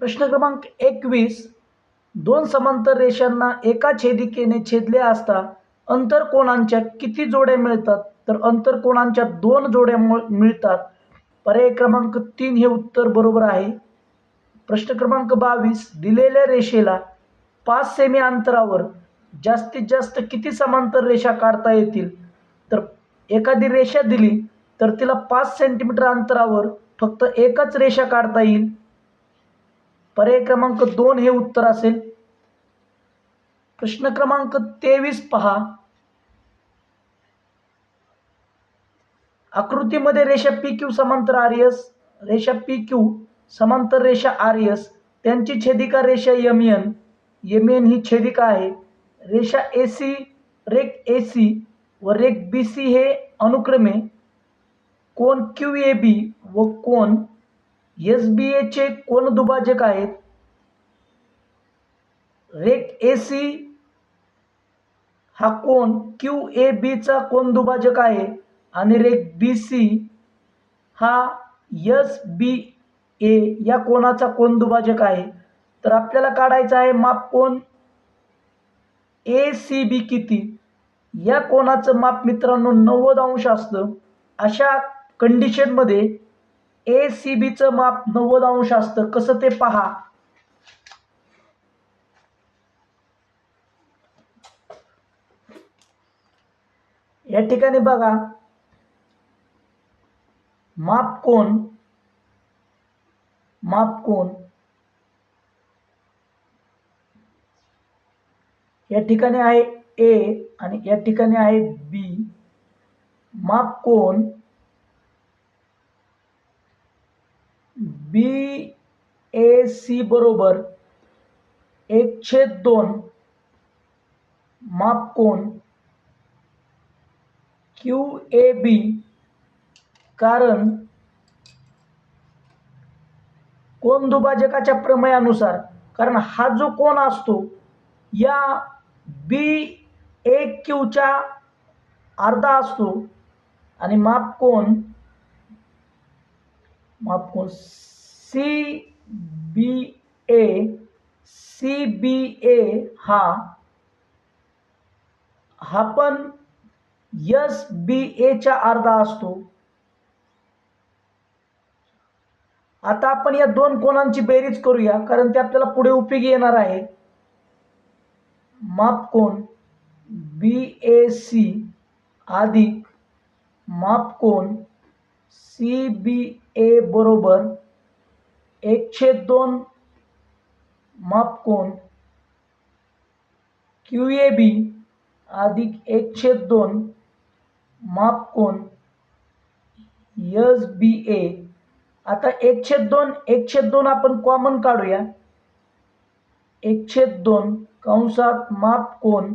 प्रश्न क्रमांक एकवीस. दोन समांतर रेषांना एका छेदिकेने छेदले असता अंतर कोणांच्या किती जोड्या मिळतात? तर अंतर कोणांच्या दोन जोड्या मिळतात. पर्याय क्रमांक तीन हे उत्तर बरोबर आहे. प्रश्न क्रमांक बावीस. दिलेल्या रेषेला पाच सेमी अंतरावर जास्तीत जास्त किती समांतर रेषा काढता येतील? तर एखादी रेषा दिली तर तिला पाच सेंटीमीटर अंतरावर फक्त एकच रेषा काढता येईल. पर्याय क्रमांक दोन हे उत्तर असेल. प्रश्न क्रमांक तेवीस पहा. आकृतीमध्ये रेषा पी क्यू समांतर आर एस रेषा पी क्यू समांतर रेषा आर एस त्यांची छेदिका रेषा एम एन एम एन ही छेदिका आहे. रेषा ए सी रेक ए सी व रेक बी सी हे अनुक्रमे कोण क्यू ए बी व कोण एस बी एचे कोण दुभाजक आहेत? रेक ए सी हा कोण? क्यू ए बीचा कोण दुभाजक आहे? आणि रेक बी सी हा एस बी ए या कोणाचा कोण दुभाजक आहे? तर आपल्याला काढायचा आहे माप कोण? ए सी बी किती? या कोणाचं माप मित्रांनो नव्वद अंश असतं. अशा कंडिशनमध्ये ए सी बीचं माप नव्वद अंश असतं. कसं ते पहा? या ठिकाणी बघा. माप कोण? माप कोण? या ठिकाणी आहे ए आणि या ठिकाणी आहे बी माप कोण? बी ए सी बरोबर एक छेद दोन मापकोण क्यू ए बी कारण कोण दुभाजकाच्या प्रमेयानुसार कारण हा जो कोण असतो या बी ए क्यूच्या अर्धा असतो आणि माप कोण माप सी बी ए सी बी ए हा हा पण यस बी एच्या अर्धा असतो. आता आपण या दोन कोणांची बेरीज करूया कारण ते आपल्याला पुढे उपयोगी येणार आहे. माप कोण बी ए सी अधिक माप कोण सी बी ए बरोबर एक छेद दोन मापकोन क्यू ए बी अधिक एक छेद दोन मापकोन यस बी ए. आता एक छेद दोन एक छेद दोन आपण कॉमन काढूया. एक छेद दोन कंसात माप कोण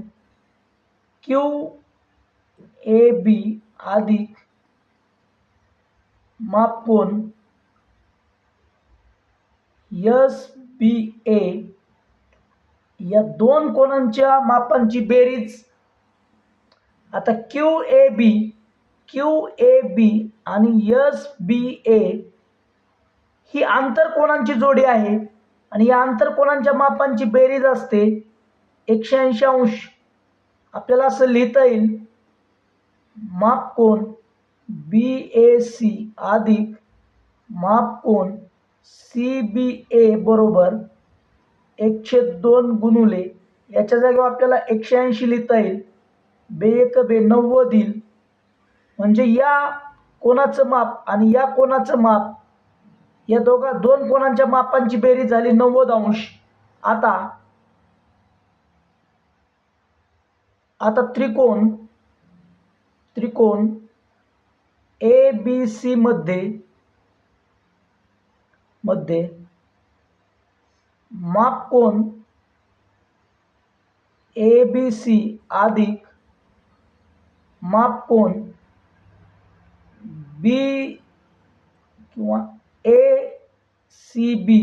क्यू ए बी अधिक माप कोण यस बी ए या दोन कोणांच्या मापांची बेरीज. आता Q A B Q A B आणि यस बी ए ही आंतरकोणांची जोडी आहे? आणि या आंतरकोणांच्या मापांची बेरीज असते? एकशे ऐंशी अंश. आपल्याला असं लिहिता येईल माप कोण? बी ए सी अधिक माप कोण? सी बी ए बरोबर एकशे दोन गुणुले. याच्या जागेवर आपल्याला एकशे ऐंशी लिहिता येईल. बे एक बे नव्वद येईल. म्हणजे या कोणाचं माप आणि या कोणाचं माप या दोघा दोन कोणांच्या मापांची बेरीज झाली नव्वद अंश. आता आता त्रिकोण त्रिकोण ए बी सी मध्ये मध्ये माप कोण ए बी सी अधिक मापकोन बी किंवा ए सी बी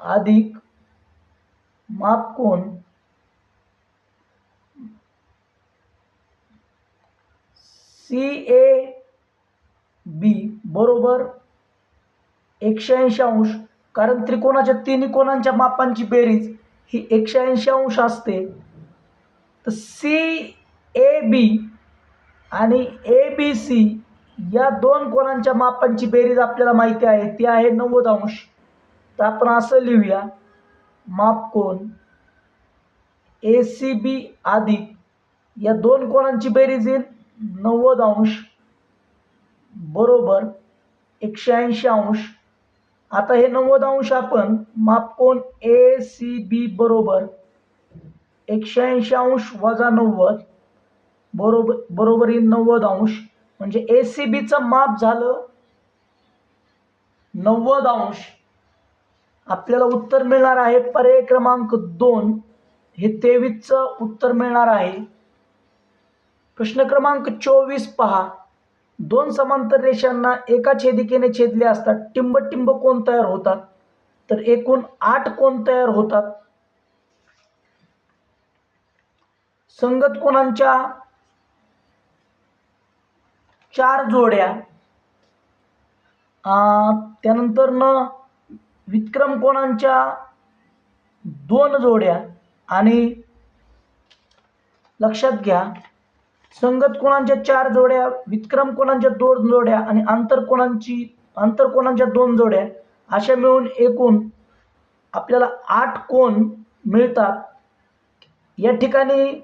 अधिक मापकोन सी ए बी बरोबर एकशे ऐंशी अंश. कारण त्रिकोणाच्या तिन्ही कोणांच्या मापांची बेरीज ही एकशे ऐंशी अंश असते. तर सी ए बी आणि ए बी सी या दोन कोणांच्या मापांची बेरीज आपल्याला माहिती आहे. ती आहे नव्वद अंश. तर आपण असं लिहूया. माप कोण? ए सी बी अधिक या दोन कोणांची बेरीज येईल नव्वद अंश. बरोबर एकशे ऐंशी अंश. आता हे नव्वद अंश आपण माप कोण? ए सी बी बरोबर एकशे ऐंशी अंश वजा नव्वद. बरोबर बरोबर नव्वद अंश. म्हणजे ए सी बीचं माप झालं नव्वद अंश. आपल्याला उत्तर मिळणार आहे पर्याय क्रमांक दोन. हे तेवीसचं उत्तर मिळणार आहे. प्रश्न क्रमांक चोवीस पहा. दोन समांतर रेषांना एका छेदिकेने छेदले असतात. टिंब टिंब कोण तयार होतात? तर एकूण आठ कोण तयार होतात? संगत कोणांच्या? चार जोड्या. अं, त्यानंतर न विक्रम कोणांच्या? दोन जोड्या. आणि लक्षात घ्या संगत कोणांच्या चार जोड्या विक्रम कोणांच्या दोन जोड्या आणि आंतर कोणांची आंतर कोणांच्या दोन जोड्या अशा मिळून एकूण आपल्याला आठ कोण मिळतात. या ठिकाणी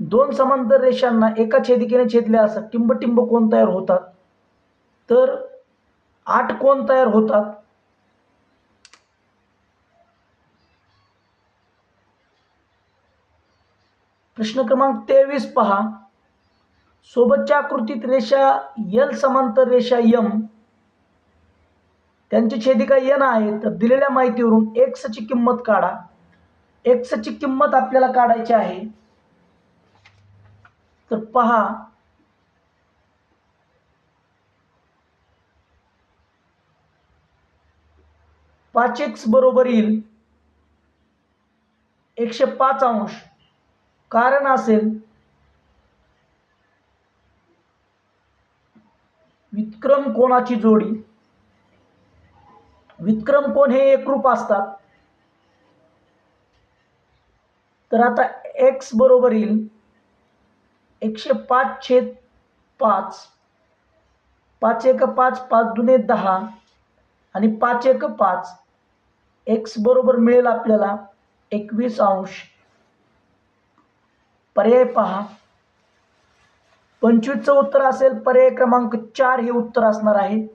दोन समांतर रेषांना एका छेदिकेने छेदले असतात टिंब टिंब कोण तयार होतात? तर आठ कोण तयार होतात? प्रश्न क्रमांक तेवीस पहा. सोबतच्या आकृतीत रेषा यल समांतर रेषा यम त्यांची छेदिका यन आहे तर दिलेल्या माहितीवरून एक्सची किंमत काढा. एक्सची किंमत आपल्याला काढायची आहे. तर पहा. पाच एक्स बरोबर येईल एकशे पाच अंश. कारण असेल. विक्रम कोणाची जोडी? विक्रम कोण हे एकरूप असतात. तर आता एक्स बरोबर येईल. एकशे पाच छेद पाच. पाच एक पाच पाच दुने दहा. आणि पाच एक पाच. एक्स बरोबर मिळेल आपल्याला एकवीस अंश. पर्याय पहा. पंचवीसचं उत्तर असेल पर्याय क्रमांक चार हे उत्तर असणार आहे.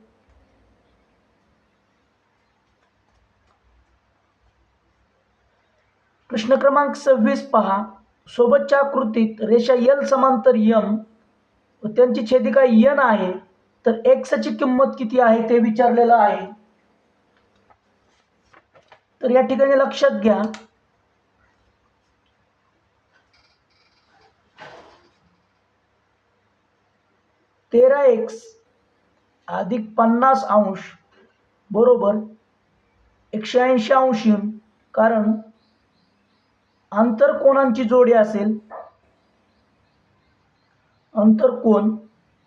प्रश्न क्रमांक सव्वीस पहा. सोबतच्या आकृतीत रेषा यल समांतर यम व त्यांची छेदिका यन आहे तर एक्सची किंमत किती आहे ते विचारलेलं आहे. तर या ठिकाणी लक्षात घ्या. तेरा एक्स अधिक पन्नास अंश बरोबर एकशे ऐंशी अंश येऊन कारण आंतरकोणांची जोडी असेल? अंतरकोण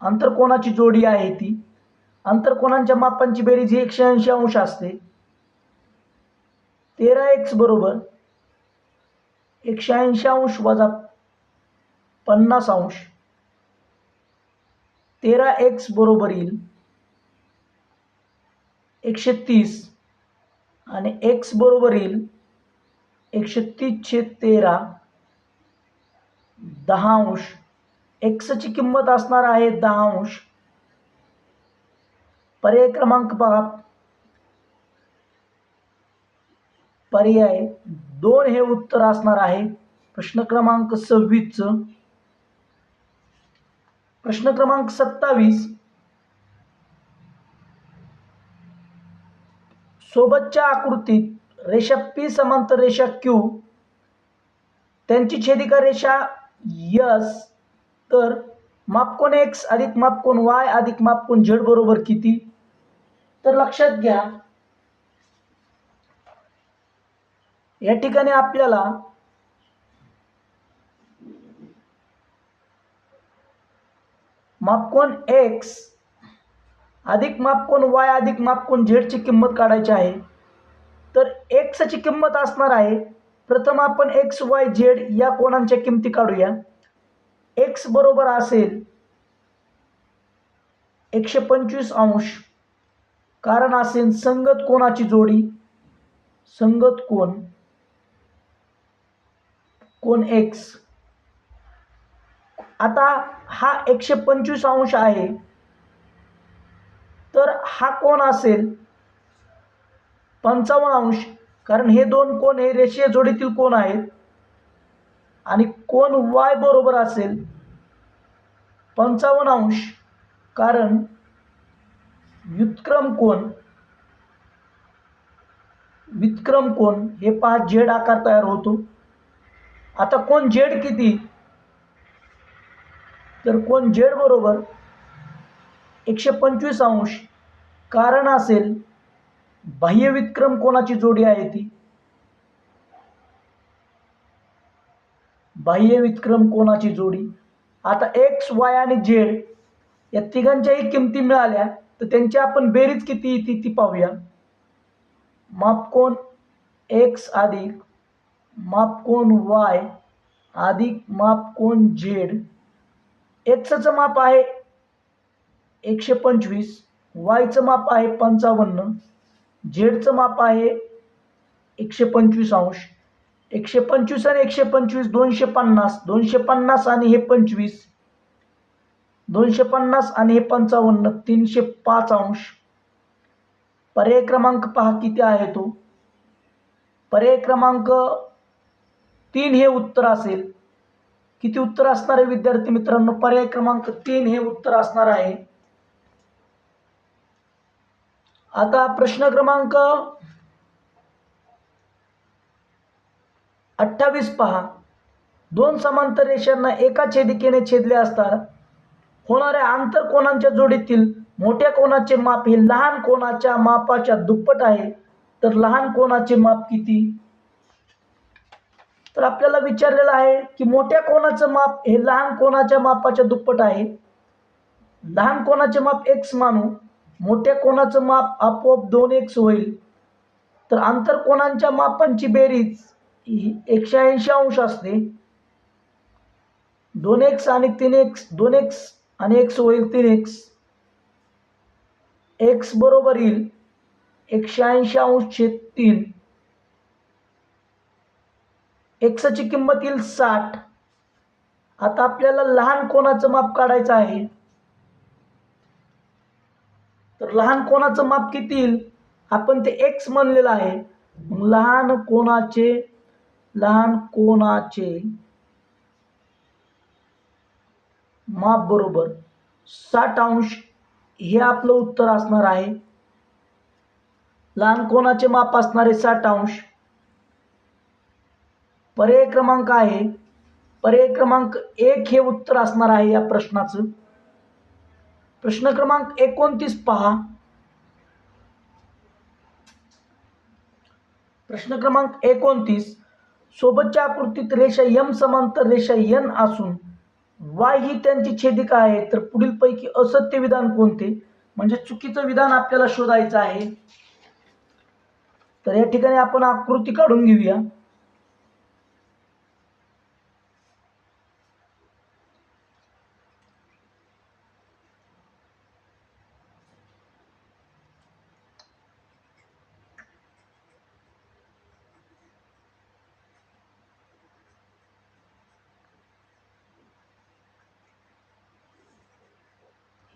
आंतरकोणाची जोडी आहे ती? आंतरकोणांच्या मापांची बेरीज ही एकशे ऐंशी अंश असते. तेरा एक्स बरोबर एकशे ऐंशी अंश वजा पन्नास अंश. तेरा एक्स बरोबर येईल. एकशे तीस आणि एक्स बरोबर येईल. एकशे तीसशे तेरा. दहा अंश. एक्सची किंमत असणार आहे दहा अंश. पर्याय क्रमांक पहा. पर्याय दोन हे उत्तर असणार आहे. प्रश्न क्रमांक सव्वीसचं. प्रश्न क्रमांक सत्तावीस. सोबतच्या आकृतीत रेषा पी समांतर रेषा क्यू त्यांची छेदिका रेषा यस तर मापकोन एक्स अधिक मापकोन वाय अधिक मापकोन झेड बरोबर किती? तर लक्षात घ्या. या ठिकाणी आपल्याला मापकोन एक्स अधिक मापकोन वाय अधिक मापकोन झेडची किंमत काढायची आहे. तर एक्सची किंमत असणार आहे. प्रथम आपण एक्स वाय झेड या कोणांच्या किमती काढूया. एक्स बरोबर असेल एकशे पंचवीस अंश. कारण असेल संगत कोणाची जोडी? संगत कोण? कोण एक्स आता हा एकशे पंचवीस अंश आहे. तर हा कोण असेल? पंचावन्न अंश. कारण हे दोन कोण हे रेषीय जोडीतील कोण आहेत? आणि कोण वाय बरोबर असेल? पंचावन्न अंश. कारण व्युत्क्रम कोण? व्युत्क्रम कोण? हे पाच झेड आकार तयार होतो. आता कोण झेड किती? तर कोण झेड बरोबर एकशे पंचवीस अंश कारण असेल बाह्य विक्रम कोणाची जोडी आहे ती? बाह्य विक्रम कोणाची जोडी? आता एक्स वाय आणि झेड या तिघांच्याही किमती मिळाल्या तर त्यांची आपण बेरीज किती येते ती पाहूया. मापकोण एक्स अधिक मापकोण वाय अधिक मापकोण झेड एक्सचं माप आहे एकशे पंचवीस वायचं माप आहे पंचावन्न झेडचं माप आहे एकशे पंचवीस अंश. एकशे पंचवीस आणि एकशे पंचवीस दोनशे पन्नास दोनशे पन्नास आणि हे पंचवीस दोनशे पन्नास आणि हे पंचावन्न तीनशे पाच अंश. पर्याय क्रमांक पहा किती आहे तो. पर्याय क्रमांक तीन हे उत्तर असेल. किती उत्तर असणार आहे विद्यार्थी मित्रांनो? पर्याय क्रमांक तीन हे उत्तर असणार आहे. आता प्रश्न क्रमांक अठ्ठावीस पहा. दोन समांतर रेषांना एका छेदिकेने छेदले असतात होणाऱ्या आंतर कोणांच्या जोडीतील मोठ्या कोणाचे माप हे लहान कोणाच्या मापाच्या दुप्पट आहे. तर लहान कोणाचे माप किती? तर आपल्याला विचारलेलं आहे की मोठ्या कोणाचं माप हे लहान कोणाच्या मापाच्या दुप्पट आहे? लहान कोणाचे माप एक्स मानू मोठ्या कोणाचं माप आपोआप दोन एक्स होईल. तर आंतर कोणांच्या मापांची बेरीज ही एकशे ऐंशी अंश असते. दोन एक्स आणि तीन एक्स दोन एक्स आणि एक्स होईल तीन एक्स एक्स बरोबर येईल एकशे ऐंशी अंश छेद तीन. एक्सची किंमत येईल साठ. आता आपल्याला लहान कोणाचं माप काढायचं आहे? तर लहान कोणाचं माप किती येईल? आपण ते एक्स म्हणलेलं आहे. लहान कोणाचे? लहान कोणाचे? माप बरोबर साठ अंश हे आपलं उत्तर असणार आहे. लहान कोणाचे माप असणारे साठ अंश? पर्याय क्रमांक आहे. पर्याय क्रमांक एक हे उत्तर असणार आहे या प्रश्नाचं. प्रश्न क्रमांक एकोणतीस पहा. प्रश्न क्रमांक एकोणतीस. सोबतच्या आकृतीत रेषा यम समांतर रेषा यन असून वाय ही त्यांची छेदिका आहे. तर पुढील पैकी असत्य विधान कोणते? म्हणजे चुकीचं विधान आपल्याला शोधायचं आहे. तर या ठिकाणी आपण आकृती काढून घेऊया.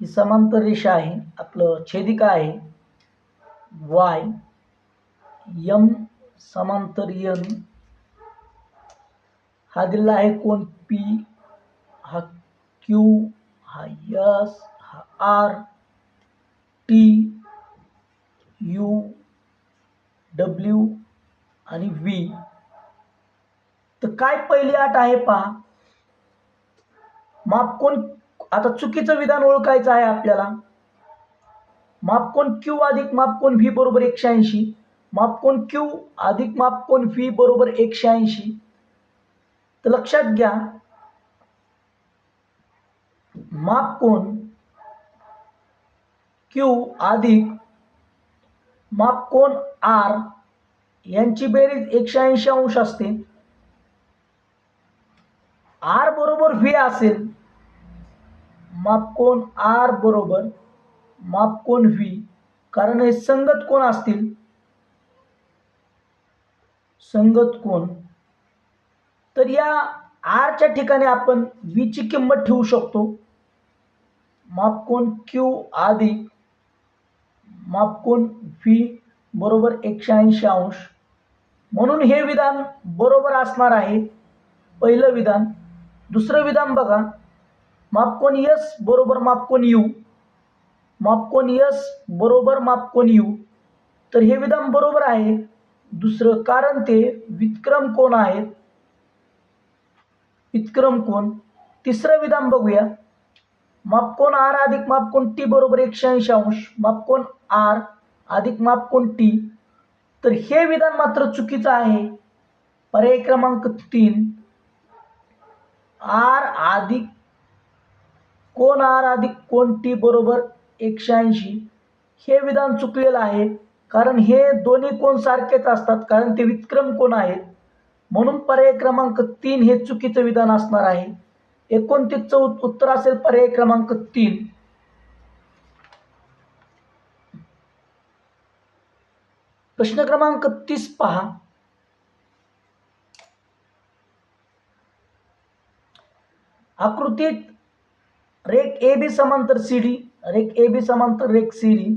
ही समांतर रेषा आहे आपलं छेदिका आहे. वाय यम समांतर यन. हा दिलेला आहे कोण पी हा क्यू हा यस हा आर टी यू डब्ल्यू आणि व्ही तर काय पहिली अट आहे पहा. माप कोण आता चुकीचं विधान ओळखायचं आहे आपल्याला. मापकोन क्यू अधिक मापकोन व्ही बरोबर एकशे ऐंशी? मापकोन क्यू अधिक मापकोन व्ही बरोबर एकशे ऐंशी? तर लक्षात घ्या. माप कोण क्यू अधिक मापकोन आर यांची बेरीज एकशे ऐंशी अंश असते. आर बरोबर व्ही असेल मापकोन आर बरोबर मापकोन व्ही? कारण हे संगत कोण असतील? संगत कोण? तर या आरच्या ठिकाणी आपण व्हीची किंमत ठेवू शकतो. मापकोन क्यू अधिक मापकोन व्ही बरोबर एकशे ऐंशी अंश. म्हणून हे विधान बरोबर असणार आहे. पहिलं विधान दुसरं विधान बघा. मापकोन यस बरोबर मापकोन यू? मापकोन यस बरोबर मापकोन यू? तर हे विधान बरोबर आहे. दुसरं कारण ते विक्रम कोण आहेत विक्रम कोण? तिसरं विधान बघूया. मापकोन आर अधिक मापकोन टी बरोबर एकशे ऐंशी अंश? मापकोन आर अधिक मापकोन टी? तर हे विधान मात्र चुकीचं आहे. पर्याय क्रमांक तीन. आर अधिक कोण आर अधिक कोण टी बरोबर एकशे ऐंशी हे विधान चुकलेलं आहे. कारण हे दोन्ही कोण सारखेच असतात? कारण ते विक्रम कोण आहेत? म्हणून पर्याय क्रमांक तीन हे चुकीचं विधान असणार आहे. एकोणतीसचं उत- उत्तर असेल पर्याय क्रमांक तीन. प्रश्न क्रमांक तीस पहा. आकृतीत रेक ए बी समांतर सी डी रेक ए बी समांतर रेक सी डी.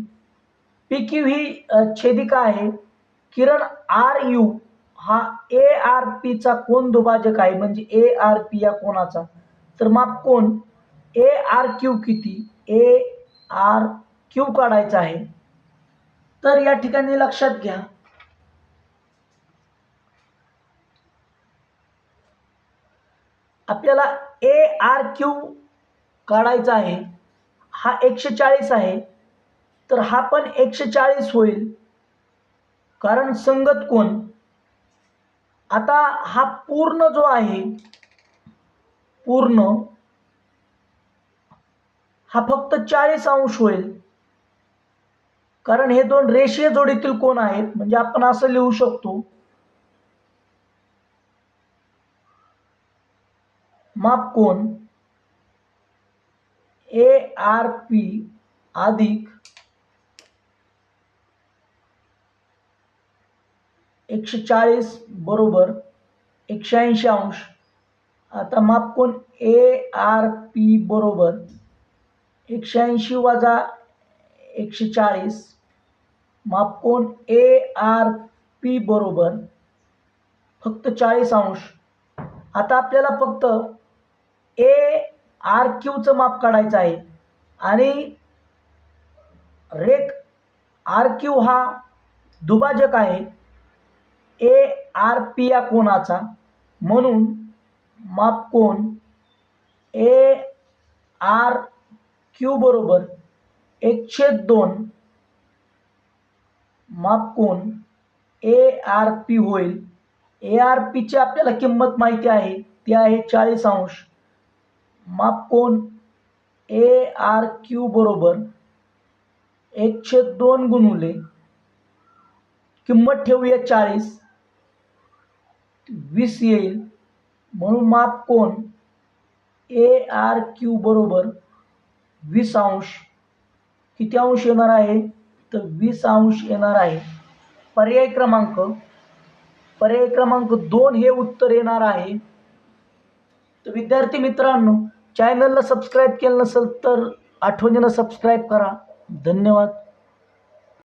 पी क्यू ही छेदिका आहे. किरण आर यू हा ए आर पीचा कोण दुभाजक आहे? म्हणजे ए आर पी या कोणाचा? तर माप कोण? ए आर क्यू किती? ए आर क्यू काढायचा आहे. तर या ठिकाणी लक्षात घ्या. आपल्याला ए आर क्यू काढायचा आहे. हा एकशे चाळीस आहे. तर हा पण एकशे चाळीस होईल. कारण संगत कोण? आता हा पूर्ण जो आहे पूर्ण हा फक्त चाळीस अंश होईल. कारण हे दोन रेषीय जोडीतील कोण आहेत? म्हणजे आपण असं लिहू शकतो. माप कोण? ए आर पी अधिक एकशे चाळीस बरोबर एकशे ऐंशी अंश. आता माप कोण? ए आर पी बरोबर एकशे ऐंशी वजा एकशे चाळीस माप कोण? ए आर पी बरोबर फक्त चाळीस अंश. आता आपल्याला फक्त ए आर क्यूचं माप काढायचं आहे. आणि रेक आर क्यू हा दुभाजक आहे. ए आर पी या कोणाचा म्हणून माप कोण ए आर क्यू बरोबर एकशे दोन. माप कोण ए आर पी होईल. ए आर पीची आपल्याला किंमत माहिती आहे. ती आहे चाळीस अंश. माप कोण? ए आर क्यू बरोबर एकशे दोन गुणुले. किंमत ठेवूया चाळीस. वीस येईल. म्हणून माप कोण? ए आर क्यू बरोबर वीस अंश. किती अंश येणार आहे? तर वीस अंश येणार आहे. पर्याय क्रमांक. पर्याय क्रमांक दोन हे उत्तर येणार आहे. तर विद्यार्थी मित्रांनो चॅनलला सबस्क्राईब केलं नसेल तर आठवणीनं सबस्क्राईब करा. धन्यवाद.